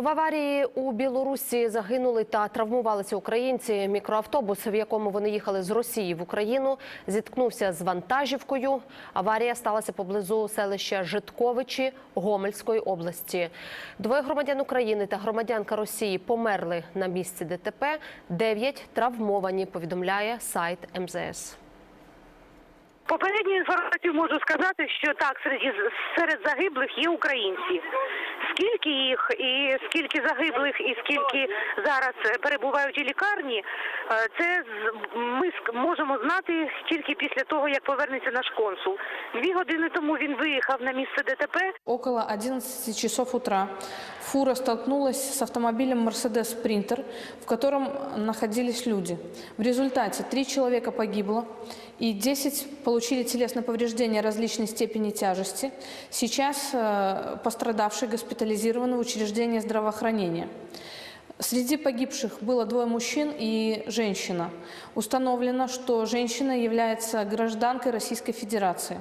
В аварії у Білорусі загинули та травмувалися українці. Мікроавтобус, в якому вони їхали з Росії в Україну, зіткнувся з вантажівкою. Аварія сталася поблизу селища Житковичі Гомельської області. Двоє громадян України та громадянка Росії померли на місці ДТП. Дев'ять травмовані. Повідомляє сайт МЗС. Попередню інформацію можу сказати, що так, серед, серед загиблих є українці. Скільки їх і скільки загиблих, і скільки зараз перебувають у лікарні, е, це ми можемо знати тільки після того, як повернеться наш консул. Дві години тому він виїхав на місце ДТП. Около 11 часов утра фура столкнулась с автомобилем Mercedes Sprinter, в котором находились люди. В результате три человека погибло и 10 получили телесные повреждения различной степени тяжести. Сейчас э, пострадавшие госпитализированы в учреждение здравоохранения. Среди погибших было двое мужчин и женщина. Установлено, что женщина является гражданкой Российской Федерации.